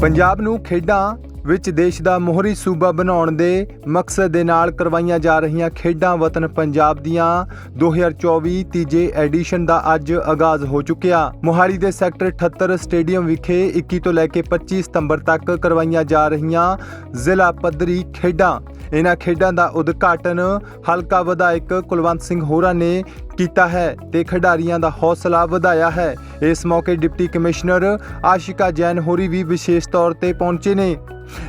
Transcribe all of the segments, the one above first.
ਪੰਜਾਬ ਨੂੰ ਖੇਡਾਂ ਵਿੱਚ ਦੇਸ਼ ਦਾ ਮੋਹਰੀ ਸੂਬਾ ਬਣਾਉਣ ਦੇ ਮਕਸਦ ਦੇ ਨਾਲ ਕਰਵਾਈਆਂ ਜਾ ਰਹੀਆਂ ਖੇਡਾਂ ਵਤਨ ਪੰਜਾਬ ਦੀਆਂ 2024 ਤੀਜੇ ਐਡੀਸ਼ਨ ਦਾ ਅੱਜ ਆਗਾਜ਼ ਹੋ ਚੁੱਕਿਆ। ਮੋਹਾਲੀ ਦੇ ਸੈਕਟਰ 78 ਸਟੇਡੀਅਮ ਵਿਖੇ 21 ਤੋਂ ਲੈ ਕੇ 25 ਸਤੰਬਰ ਤੱਕ ਕਰਵਾਈਆਂ ਜਾ ਰਹੀਆਂ ਜ਼ਿਲ੍ਹਾ ਪੱਧਰੀ ਖੇਡਾਂ। ਇਹਨਾਂ ਖੇਡਾਂ ਦਾ ਉਦਘਾਟਨ ਹਲਕਾ ਵਿਧਾਇਕ ਕੁਲਵੰਤ ਸਿੰਘ ਹੋਰਾਂ ਨੇ ਕੀਤਾ ਹੈ ਤੇ ਖਿਡਾਰੀਆਂ ਦਾ ਹੌਸਲਾ ਵਧਾਇਆ ਹੈ। ਇਸ ਮੌਕੇ ਡਿਪਟੀ ਕਮਿਸ਼ਨਰ ਆਸ਼ਿਕਾ ਜੈਨ ਹੋਰੀ ਵੀ ਵਿਸ਼ੇਸ਼ ਤੌਰ ਤੇ ਪਹੁੰਚੇ ਨੇ।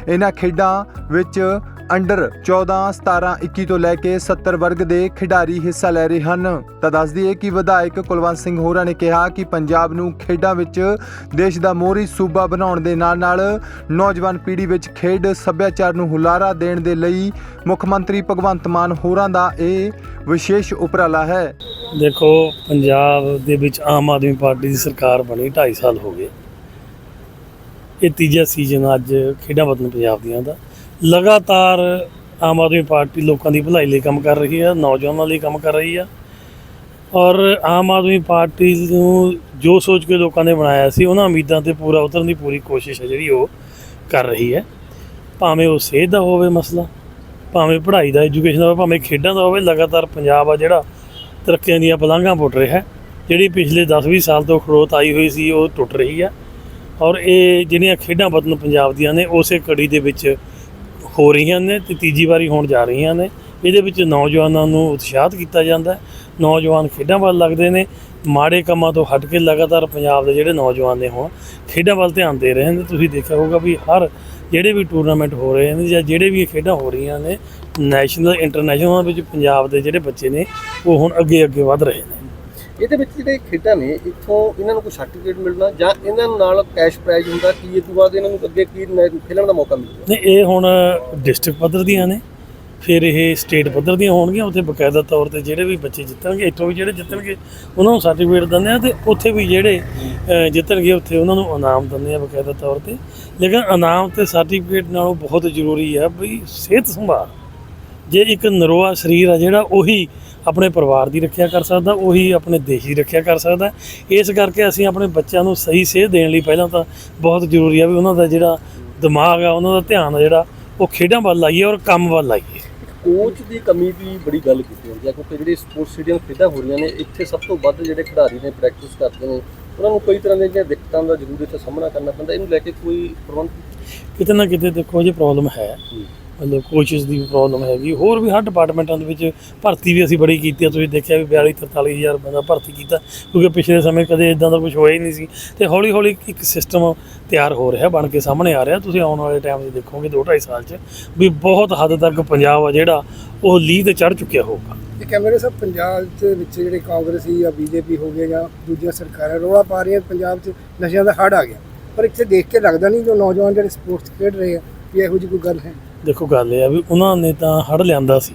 ਇਹਨਾਂ ਖੇਡਾਂ ਵਿੱਚ ਅੰਡਰ 14 17 21 ਤੋਂ ਲੈ ਕੇ 70 ਵਰਗ ਦੇ ਖਿਡਾਰੀ ਹਿੱਸਾ ਲੈ ਰਹੇ ਹਨ। ਤਾਂ ਦੱਸ ਦਈਏ ਕਿ ਵਿਧਾਇਕ ਕੁਲਵੰਤ ਸਿੰਘ ਹੋਰਾਂ ਨੇ ਕਿਹਾ ਕਿ ਪੰਜਾਬ ਨੂੰ ਖੇਡਾਂ ਵਿੱਚ ਦੇਸ਼ ਦਾ ਮੋਹਰੀ ਸੂਬਾ ਬਣਾਉਣ ਦੇ ਨਾਲ ਨਾਲ ਨੌਜਵਾਨ ਪੀੜ੍ਹੀ ਵਿੱਚ ਖੇਡ ਸੱਭਿਆਚਾਰ ਨੂੰ ਹੁਲਾਰਾ ਦੇਣ ਦੇ ਲਈ ਮੁੱਖ ਮੰਤਰੀ ਭਗਵੰਤ ਮਾਨ ਹੋਰਾਂ ਦਾ ਇਹ ਵਿਸ਼ੇਸ਼ ਉਪਰਾਲਾ ਹੈ। ਦੇਖੋ, ਪੰਜਾਬ ਦੇ ਵਿੱਚ ਆਮ ਆਦਮੀ ਪਾਰਟੀ ਦੀ ਸਰਕਾਰ ਬਣੀ 2.5 ਸਾਲ ਹੋ ਗਏ। ਇਹ ਤੀਜਾ ਸੀਜ਼ਨ ਅੱਜ ਖੇਡਾਂ ਵਤਨ ਪੰਜਾਬ ਦੀਆਂ ਦਾ। ਲਗਾਤਾਰ ਆਮ ਆਦਮੀ ਪਾਰਟੀ ਲੋਕਾਂ ਦੀ ਭਲਾਈ ਲਈ ਕੰਮ ਕਰ ਰਹੀ ਹੈ ਨੌਜਵਾਨਾਂ ਲਈ ਕੰਮ ਕਰ ਰਹੀ ਹੈ ਔਰ ਆਮ ਆਦਮੀ ਪਾਰਟੀ ਨੂੰ ਜੋ ਸੋਚ ਕੇ ਲੋਕਾਂ ਨੇ ਬਣਾਇਆ ਸੀ, ਉਹਨਾਂ ਉਮੀਦਾਂ ਤੇ ਪੂਰਾ ਉਤਰਨ ਦੀ ਪੂਰੀ ਕੋਸ਼ਿਸ਼ ਹੈ ਜਿਹੜੀ ਉਹ ਕਰ ਰਹੀ ਹੈ। ਭਾਵੇਂ ਉਹ ਸਿਹਤ ਦਾ ਹੋਵੇ ਮਸਲਾ, ਭਾਵੇਂ ਪੜ੍ਹਾਈ ਦਾ ਐਜੂਕੇਸ਼ਨ ਦਾ ਹੋਵੇ, ਭਾਵੇਂ ਖੇਡਾਂ ਦਾ ਹੋਵੇ, ਲਗਾਤਾਰ ਪੰਜਾਬ ਆ ਜਿਹੜਾ ਤਰੱਕੀਆਂ ਦੀਆਂ ਪਲਾਂਘਾਂ ਪੁੱਟ ਰਿਹਾ ਹੈ। ਜਿਹੜੀ ਪਿਛਲੇ 10-20 ਸਾਲ ਤੋਂ ਖੜੋਤ ਆਈ ਹੋਈ ਸੀ, ਉਹ ਟੁੱਟ ਰਹੀ ਹੈ ਔਰ ਇਹ ਜਿਹੜੀਆਂ ਖੇਡਾਂ ਵਤਨ ਪੰਜਾਬ ਦੀਆਂ ਨੇ, ਉਸੇ ਕੜੀ ਦੇ ਵਿੱਚ ਹੋ ਰਹੀਆਂ ਨੇ ਤੇ ਤੀਜੀ ਵਾਰੀ ਹੋਣ ਜਾ ਰਹੀਆਂ ਨੇ। ਇਹਦੇ ਵਿੱਚ ਨੌਜਵਾਨਾਂ ਨੂੰ ਉਤਸ਼ਾਹਿਤ ਕੀਤਾ ਜਾਂਦਾ ਹੈ। ਨੌਜਵਾਨ ਖੇਡਾਂ ਵੱਲ ਲੱਗਦੇ ਨੇ। ਮਾੜੇ ਕੰਮਾਂ ਤੋਂ ਹਟ ਕੇ ਲਗਾਤਾਰ ਪੰਜਾਬ ਦੇ ਜਿਹੜੇ ਨੌਜਵਾਨ ਨੇ ਹੁਣ ਖੇਡਾਂ ਵੱਲ ਧਿਆਨ ਦੇ ਰਹੇ ਨੇ। ਤੁਸੀਂ ਦੇਖਿਆ ਹੋਊਗਾ ਵੀ ਹਰ ਜਿਹੜੇ ਵੀ ਟੂਰਨਾਮੈਂਟ ਹੋ ਰਹੇ ਨੇ ਜਾਂ ਜਿਹੜੇ ਵੀ ਇਹ ਖੇਡਾਂ ਹੋ ਰਹੀਆਂ ਨੇ ਨੈਸ਼ਨਲ ਇੰਟਰਨੈਸ਼ਨਲ ਵਿੱਚ ਪੰਜਾਬ ਦੇ ਜਿਹੜੇ ਬੱਚੇ ਨੇ, ਉਹ ਹੁਣ ਅੱਗੇ ਅੱਗੇ ਵਧ ਰਹੇ ਨੇ। ਇਹਦੇ ਵਿੱਚ ਜਿਹੜੇ ਖੇਡਾਂ ਨੇ, ਇੱਥੋਂ ਇਹਨਾਂ ਨੂੰ ਕੋਈ ਸਰਟੀਫਿਕੇਟ ਮਿਲਣਾ ਜਾਂ ਇਹਨਾਂ ਨਾਲ ਕੈਸ਼ ਪ੍ਰਾਈਜ਼ ਹੁੰਦਾ, ਕੀ ਇਹ ਤੋਂ ਬਾਅਦ ਇਹਨਾਂ ਨੂੰ ਅੱਗੇ ਕੀ ਨ- ਦਾ ਮੌਕਾ ਮਿਲੂਗਾ? ਨਹੀਂ, ਇਹ ਹੁਣ ਡਿਸਟ੍ਰਿਕਟ ਪੱਧਰ ਦੀਆਂ ਨੇ, ਫਿਰ ਇਹ ਸਟੇਟ ਪੱਧਰ ਦੀਆਂ ਹੋਣਗੀਆਂ, ਉੱਥੇ ਬਕਾਇਦਾ ਤੌਰ ਤੇ ਜਿਹੜੇ ਵੀ ਬੱਚੇ ਜਿੱਤਣਗੇ, ਇੱਥੋਂ ਵੀ ਜਿਹੜੇ ਜਿੱਤਣਗੇ, ਉਹਨਾਂ ਨੂੰ ਸਰਟੀਫਿਕੇਟ ਦਿੰਦੇ ਆ ਤੇ ਉੱਥੇ ਵੀ ਜਿਹੜੇ ਜਿੱਤਣਗੇ, ਉੱਥੇ ਉਹਨਾਂ ਨੂੰ ਇਨਾਮ ਦਿੰਦੇ ਆ ਬਕਾਇਦਾ ਤੌਰ ਤੇ। ਲੇਕਿਨ ਇਨਾਮ ਤੇ ਸਰਟੀਫਿਕੇਟ ਨਾਲੋਂ ਬਹੁਤ ਜ਼ਰੂਰੀ ਆ ਵੀ ਸਿਹਤ ਸੰਭਾਲ। ਜੇ ਇੱਕ ਨਰੋਆ ਸਰੀਰ ਆ ਜਿਹੜਾ, ਉਹੀ ਆਪਣੇ ਪਰਿਵਾਰ ਦੀ ਰੱਖਿਆ ਕਰ ਸਕਦਾ ਉਹੀ ਆਪਣੇ ਦੇਸ਼ ਦੀ ਰੱਖਿਆ ਕਰ ਸਕਦਾ। ਇਸ ਕਰਕੇ ਅਸੀਂ ਆਪਣੇ ਬੱਚਿਆਂ ਨੂੰ ਸਹੀ ਸੇਧ ਦੇਣ ਲਈ ਪਹਿਲਾਂ ਤਾਂ ਬਹੁਤ ਜ਼ਰੂਰੀ ਆ ਵੀ ਉਹਨਾਂ ਦਾ ਜਿਹੜਾ ਦਿਮਾਗ ਆ ਉਹਨਾਂ ਦਾ ਧਿਆਨ ਆ ਜਿਹੜਾ ਉਹ ਖੇਡਾਂ ਵੱਲ ਲਾਈਏ ਔਰ ਕੰਮ ਵੱਲ ਲਾਈਏ। ਕੋਚ ਦੀ ਕਮੀ ਦੀ ਬੜੀ ਗੱਲ ਕੀਤੀ ਹੁੰਦੀ ਹੈ ਕਿਉਂਕਿ ਜਿਹੜੇ ਸਪੋਰਟਸ ਸਟੇਡੀਅਮ ਖੇਡਾਂ ਹੋ ਰਹੀਆਂ ਨੇ ਇੱਥੇ ਸਭ ਤੋਂ ਵੱਧ ਜਿਹੜੇ ਖਿਡਾਰੀ ਨੇ ਪ੍ਰੈਕਟਿਸ ਕਰਦੇ ਨੇ ਉਹਨਾਂ ਨੂੰ ਕਈ ਤਰ੍ਹਾਂ ਦੀਆਂ ਦਿੱਕਤਾਂ ਦਾ ਜ਼ਰੂਰ ਇੱਥੇ ਸਾਹਮਣਾ ਕਰਨਾ ਪੈਂਦਾ ਇਹਨੂੰ ਲੈ ਕੇ ਕੋਈ ਪ੍ਰਬੰਧ? ਕਿਤੇ ਨਾ ਕਿਤੇ ਦੇਖੋ ਜੇ ਪ੍ਰੋਬਲਮ ਹੈ। ਮਤਲਬ ਕੋਚਸ ਦੀ ਪ੍ਰੋਬਲਮ ਹੈਗੀ। ਹੋਰ ਵੀ ਹਰ ਡਿਪਾਰਟਮੈਂਟਾਂ ਦੇ ਵਿੱਚ ਭਰਤੀ ਵੀ ਅਸੀਂ ਬੜੀ ਕੀਤੀ ਆ। ਤੁਸੀਂ ਦੇਖਿਆ ਵੀ 42 43000 ਬੰਦਾ ਭਰਤੀ ਕੀਤਾ, ਕਿਉਂਕਿ ਪਿਛਲੇ ਸਮੇਂ ਕਦੇ ਇਦਾਂ ਦਾ ਕੁਝ ਹੋਇਆ ਹੀ ਨਹੀਂ ਸੀ। ਤੇ ਹੌਲੀ ਹੌਲੀ ਇੱਕ ਸਿਸਟਮ ਤਿਆਰ ਹੋ ਰਿਹਾ, ਬਣ ਕੇ ਸਾਹਮਣੇ ਆ ਰਿਹਾ। ਤੁਸੀਂ ਆਉਣ ਵਾਲੇ ਟਾਈਮ 'ਚ ਦੇਖੋਗੇ 2.5 ਸਾਲ 'ਚ ਵੀ ਬਹੁਤ ਹੱਦ ਤੱਕ ਪੰਜਾਬ ਆ ਜਿਹੜਾ, ਉਹ ਲੀਹ ਤੇ ਚੜ ਚੁੱਕਿਆ ਹੋਊਗਾ। ਇਹ ਕੈਮਰੇ ਸਾਹਿਬ, ਪੰਜਾਬ ਦੇ ਵਿੱਚ ਜਿਹੜੇ ਕਾਂਗਰਸੀ ਜਾਂ ਬੀਜੇਪੀ ਹੋ ਗਏ ਜਾਂ ਦੂਜੀਆਂ ਸਰਕਾਰਾਂ ਰੋਲਾ ਪਾ ਰਹੀਆਂ, ਪੰਜਾਬ 'ਚ ਨਸ਼ਿਆਂ ਦਾ ਹੜ ਆ ਗਿਆ। ਪਰ ਇੱਥੇ ਦੇਖ ਕੇ ਲੱਗਦਾ ਨਹੀਂ ਜੋ ਨੌਜਵਾਨ ਜਿਹੜੇ ਸਪੋਰਟਸ ਖੇਡ ਰਹੇ ਆ, ਵੀ ਇਹੋ ਜਿਹੀ ਕੋਈ ਗੱਲ ਹੈ। ਦੇਖੋ ਗੱਲ ਇਹ ਆ ਵੀ ਉਹਨਾਂ ਨੇ ਤਾਂ ਹੜ ਲਿਆਂਦਾ ਸੀ,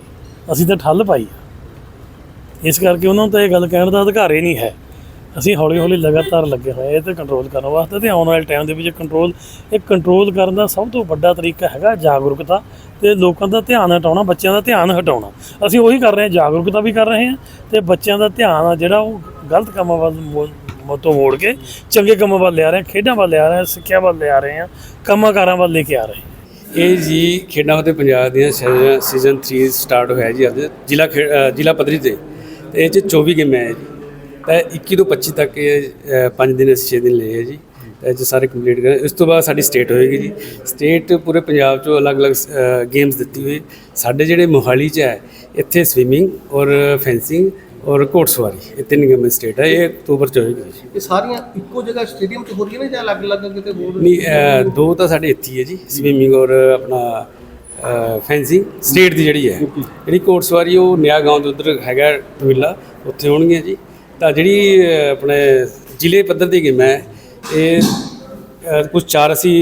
ਅਸੀਂ ਤਾਂ ਠੱਲ ਪਾਈ ਆ। ਇਸ ਕਰਕੇ ਉਹਨਾਂ ਨੂੰ ਤਾਂ ਇਹ ਗੱਲ ਕਹਿਣ ਦਾ ਅਧਿਕਾਰ ਹੀ ਨਹੀਂ ਹੈ। ਅਸੀਂ ਹੌਲੀ ਹੌਲੀ ਲਗਾਤਾਰ ਲੱਗੇ ਹੋਏ ਇਹ ਤੇ ਕੰਟਰੋਲ ਕਰਨ ਵਾਸਤੇ ਤੇ ਆਉਣ ਵਾਲੇ ਟਾਈਮ ਦੇ ਵਿੱਚ ਕੰਟਰੋਲ ਇਹ ਕੰਟਰੋਲ ਕਰਨ ਦਾ ਸਭ ਤੋਂ ਵੱਡਾ ਤਰੀਕਾ ਹੈਗਾ ਜਾਗਰੂਕਤਾ ਤੇ ਲੋਕਾਂ ਦਾ ਧਿਆਨ ਹਟਾਉਣਾ, ਬੱਚਿਆਂ ਦਾ ਧਿਆਨ ਹਟਾਉਣਾ। ਅਸੀਂ ਉਹੀ ਕਰ ਰਹੇ ਹਾਂ, ਜਾਗਰੂਕਤਾ ਵੀ ਕਰ ਰਹੇ ਹਾਂ ਤੇ ਬੱਚਿਆਂ ਦਾ ਧਿਆਨ ਆ ਜਿਹੜਾ ਉਹ ਗਲਤ ਕੰਮਾਂ ਵੱਲ ਮੋ- ਤੋਂ ਮੋੜ ਕੇ ਚੰਗੇ ਕੰਮਾਂ ਵੱਲ ਲਿਆ ਰਹੇ ਹਾਂ, ਖੇਡਾਂ ਵੱਲ ਲਿਆ ਰਹੇ ਹਾਂ, ਸਿੱਖਿਆ ਵੱਲ ਲਿਆ ਰਹੇ ਹਾਂ ਕੰਮਾਂ ਕਾਰਾਂ ਵੱਲ ਲੈ ਕੇ ਆ ਰਹੇ ਹਾਂ। ਇਹ ਜੀ ਖੇਡਾਂ ਅਤੇ ਪੰਜਾਬ ਦੀਆਂ ਸੀਜ਼ਨ- ਸੀਜ਼ਨ 3 ਸਟਾਰਟ ਹੋਇਆ ਜੀ ਅੱਜ, ਜ਼ਿਲ੍ਹਾ ਖੇ- ਜ਼ਿਲ੍ਹਾ ਪੱਧਰੀ ਤੇ। ਤੇ ਇਹ 'ਚ 24 ਗੇਮਾਂ ਹੈ ਜੀ। ਤਾਂ 21 ਤੋਂ 25 ਤੱਕ ਇਹ 5 ਦਿਨ ਅਸੀਂ 6 ਦਿਨ ਲਏ ਹੈ ਜੀ। ਤਾਂ ਇਹ 'ਚ ਸਾਰੇ ਕੰਪਲੀਟ ਕਰਾਂ ਇਸ ਤੋਂ ਬਾਅਦ ਸਾਡੀ ਸਟੇਟ ਹੋਏਗੀ ਜੀ। ਸਟੇਟ ਪੂਰੇ ਪੰਜਾਬ 'ਚੋਂ ਅਲੱਗ-ਅਲੱਗ ਗੇਮਸ ਦਿੱਤੀ ਹੋਈ। ਸਾਡੇ ਜਿਹੜੇ ਮੋਹਾਲੀ 'ਚ ਹੈ, ਇੱਥੇ ਸਵਿਮਿੰਗ ਔਰ ਫੈਂਸਿੰਗ ਔਰ ਘੋੜਸਵਾਰੀ ਇਹ ਤਿੰਨ ਗੇਮਾਂ ਸਟੇਟ ਹੈ ਇਹ ਅਕਤੂਬਰ 'ਚ ਹੋਏਗੀ ਜੀ। ਇਹ ਸਾਰੀਆਂ ਇੱਕੋ ਜਗ੍ਹਾ ਸਟੇਡੀਅਮ 'ਚ ਹੋ ਰਹੀਆਂ ਨੇ ਜਾਂ ਅਲੱਗ-ਅਲੱਗ ਕਿਤੇ ਹੋਰ? ਨਹੀਂ ਦੋ ਤਾਂ ਸਾਡੇ ਇੱਥੇ ਹੀ ਹੈ ਜੀ ਸਵਿਮਿੰਗ ਔਰ ਆਪਣਾ ਫੈਂਸਿੰਗ ਸਟੇਟ ਦੀ ਜਿਹੜੀ ਹੈ। ਜਿਹੜੀ ਕੋਟਸਵਾਰੀ ਉਹ ਨਿਆ ਗਾਉਂ ਦੇ ਉਧਰ ਹੈਗਾ ਤਵਿਲਾ ਉੱਥੇ ਹੋਣਗੀਆਂ ਜੀ। ਤਾਂ ਜਿਹੜੀ ਆਪਣੇ ਜ਼ਿਲ੍ਹੇ ਪੱਧਰ ਦੀ ਗੇਮ ਹੈ ਇਹ ਕੁਝ ਚਾਰ ਅਸੀਂ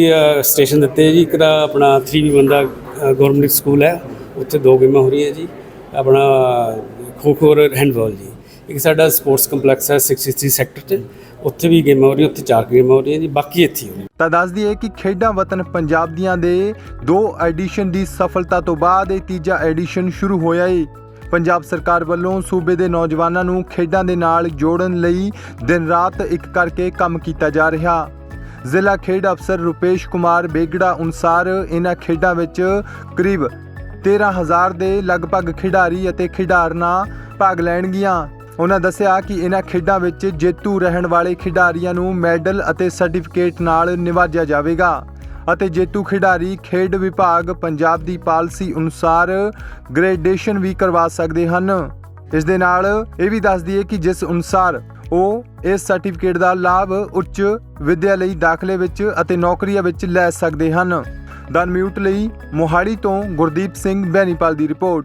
ਸਟੇਸ਼ਨ ਦਿੱਤੇ ਜੀ। ਇੱਕ ਤਾਂ ਆਪਣਾ 3v1 ਦਾ ਗਵਰਨਮੈਂਟ ਸਕੂਲ ਹੈ ਉੱਥੇ ਦੋ ਗੇਮਾਂ ਹੋ ਰਹੀਆਂ ਜੀ। ਆਪਣਾ ਖੋ ਖੋ ਔਰ ਹੈਂਡਬਾਲ ਜੀ। ਇੱਕ ਸਾਡਾ ਸਪੋਰਟਸ ਕੰਪਲੈਕਸ ਹੈ 63 ਸੈਕਟਰ 'ਚ ਉੱਥੇ ਵੀ ਗੇਮਾਂ ਹੋ ਰਹੀਆਂ ਉੱਥੇ ਚਾਰ ਗੇਮਾਂ ਹੋ ਰਹੀਆਂ ਜੀ। ਬਾਕੀ ਇੱਥੇ ਹੋ ਤਾਂ ਦੱਸ ਦਈਏ ਕਿ ਖੇਡਾਂ ਵਤਨ ਪੰਜਾਬ ਦੀਆਂ ਦੇ ਦੋ ਐਡੀਸ਼ਨ ਦੀ ਸਫਲਤਾ ਤੋਂ ਬਾਅਦ ਇਹ ਤੀਜਾ ਐਡੀਸ਼ਨ ਸ਼ੁਰੂ ਹੋਇਆ ਏ। ਪੰਜਾਬ ਸਰਕਾਰ ਵੱਲੋਂ ਸੂਬੇ ਦੇ ਨੌਜਵਾਨਾਂ ਨੂੰ ਖੇਡਾਂ ਦੇ ਨਾਲ ਜੋੜਨ ਲਈ ਦਿਨ ਰਾਤ ਇੱਕ ਕਰਕੇ ਕੰਮ ਕੀਤਾ ਜਾ ਰਿਹਾ। ਜ਼ਿਲ੍ਹਾ ਖੇਡ ਅਫਸਰ ਰੁਪੇਸ਼ ਕੁਮਾਰ ਬੇਗੜਾ ਅਨੁਸਾਰ ਇਹਨਾਂ ਖੇਡਾਂ ਵਿੱਚ ਕਰੀਬ 13000 ਦੇ ਲਗਭਗ ਖਿਡਾਰੀ ਅਤੇ ਖਿਡਾਰਨਾਂ ਭਾਗ ਲੈਣਗੀਆਂ। ਉਹਨਾਂ ਦੱਸਿਆ ਕਿ ਇਹਨਾਂ ਖੇਡਾਂ ਵਿੱਚ ਜੇਤੂ ਰਹਿਣ ਵਾਲੇ ਖਿਡਾਰੀਆਂ ਨੂੰ ਮੈਡਲ ਅਤੇ ਸਰਟੀਫਿਕੇਟ ਨਾਲ ਨਿਵਾਜਿਆ ਜਾਵੇਗਾ ਅਤੇ ਜੇਤੂ ਖਿਡਾਰੀ ਖੇਡ ਵਿਭਾਗ ਪੰਜਾਬ ਦੀ ਪਾਲਿਸੀ ਅਨੁਸਾਰ ਗ੍ਰੈਡੇਸ਼ਨ ਵੀ ਕਰਵਾ ਸਕਦੇ ਹਨ। ਇਸ ਦੇ ਨਾਲ ਇਹ ਵੀ ਦੱਸ ਦਈਏ ਕਿ ਜਿਸ ਅਨੁਸਾਰ ਉਹ ਇਸ ਸਰਟੀਫਿਕੇਟ ਦਾ ਲਾਭ ਉੱਚ ਵਿੱਦਿਆ ਲਈ ਦਾਖਲੇ ਵਿੱਚ ਅਤੇ ਨੌਕਰੀਆਂ ਵਿੱਚ ਲੈ ਸਕਦੇ ਹਨ। ਦਨ ਮਿਊਟ ਲਈ ਮੋਹਾਲੀ ਤੋਂ ਗੁਰਦੀਪ ਸਿੰਘ ਬੈਨੀਪਾਲ ਦੀ ਰਿਪੋਰਟ।